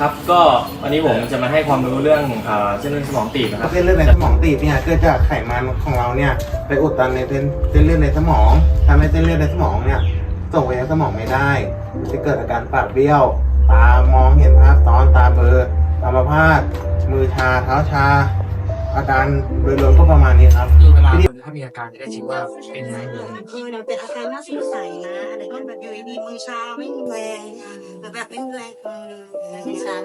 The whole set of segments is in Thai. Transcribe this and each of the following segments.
ครับก็วันนี้ผมจะมาให้ความรู้เรื่องอ่าเส้นเลือดสมองตีบนะครับเส้นเลือดในสมองตีบเนี่ยเกิดจากไขมันของเราเนี่ยไปอุดตันในเส้นเส้นเลือดในสมองทำให้เส้นเลือดในสมองเนี่ยส่งไปยังสมองไม่ได้จะเกิดอาการปากเบี้ยว ตามองเห็นภาพซ้อนตาเบลอตามาพาดมือชาเท้าชา อาการโดยรวมก็ประมาณนี้ครับคือเวลาคนถ้ามีอาการจะได้ชิดว่าเป็นไหมหรือ เออเนี่ยเป็นอาการน่าสงสัยนะอะไรก็แบบอยู่ดีๆมือชาไม่มีแรงหรือแบบไม่มีแรงเออมือชา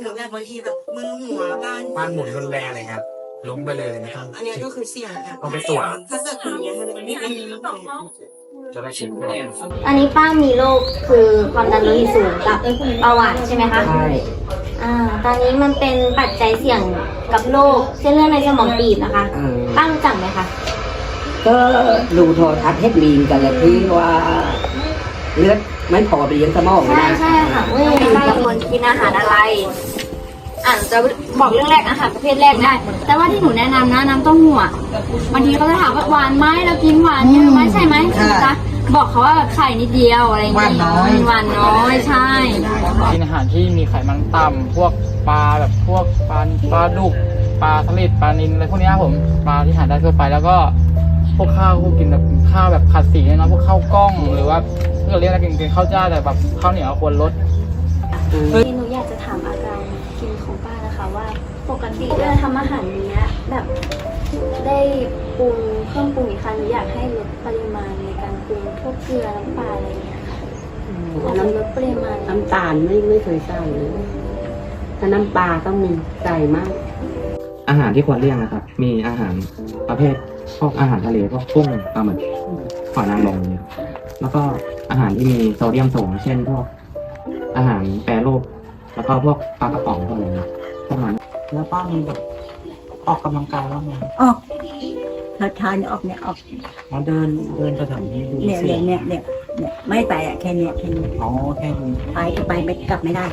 หรือแบบบางทีแบบมือหัวบ้านบ้านหมุนรุนแรงอะไรครับล้มไปเลยนะครับ อันเนี้ยก็คือเสี่ยงค่ะต้องไปตรวจ ถ้าเกิดอย่างเงี้ยมันจะไม่มีจะได้ชิดแน่อันนี้ป้ามีโรคคือความดันโลหิตสูงกับเบาหวานใช่ไหมคะ ใช่ อ่าตอนนี้มันเป็นปัจจัยเสี่ยงกับโรคเส้นเลือดในสมองตีบนะคะ เออป้ารู้จักไหมคะ ก็ดูโทรทัศน์เฮดลีนกันแหละที่ว่า เลือดไม่พอไปเลี้ยงสมองใช่นะใช่ค่ะเว้ยป้าควรกินอาหารอะไร อ่านจะบอกเรื่องแรกอาหารประเภทแรกได้ แต่ว่าที่หนูแนะนำนะน้ำเต้าหู้อะบางทีเขาจะถามว่าหวานไหมเรากินหวานเยอะไหมใช่ไหมคะ บอกเขาว่าแบบไข่นิดเดียวอะไรอย่างเงี้ยหวานน้อยใช่ กินอาหารที่มีไขมันต่ำพวกปลาแบบพวกปลาปลาดุกปลาสลิดปลานิลอะไรพวกเนี้ยครับผมปลาที่หาได้ทั่วไปแล้วก็พวกข้าวพวกกินแบบข้าวแบบขัดสีเนี่ยเนาะพวกข้าวกล้องหรือว่าถ้าเกิดเรียกอะไรกินกินข้าวเจ้าแต่แบบข้าวเหนียวควรลด หนูอยากจะถามอาการกินของป้านะคะว่าปกติเวลาทำอาหารเนี้ยแบบได้ปรุงเครื่องปรุงอีกครั้งหนูอยากให้ลดปริมาณใน เกลือน้ำปลาอะไรเงี้ยค่ะอาจจะลดปริมาณน้ำตาลไม่ไม่เคยใส่เลยถ้าน้ำปลาต้องมีใส่มาก อาหารที่ควรเลี่ยงนะครับ มีอาหารประเภทพวกอาหารทะเลพวกกุ้งปลาหมึกหอยนางรมเนี่ยแล้วก็อาหารที่มีโซเดียมสูง เช่นพวกอาหารแปรรูปแล้วก็พวกปลากระป๋องพวกนี้พวกนั้นแล้วป้ามีแบบออกกำลังกายบ้างไหมออก ถ้าทานออกเนี่ยออกอ๋อเดินเดินไปแถวนี้ดูเนี่ยสิเนี่ยเนี่ยเนี่ยเนี่ยไม่ไปอะแค่เนี้ยแค่นี้อ๋อแค่นี้ ไปก็ไปไม่กลับไม่ได้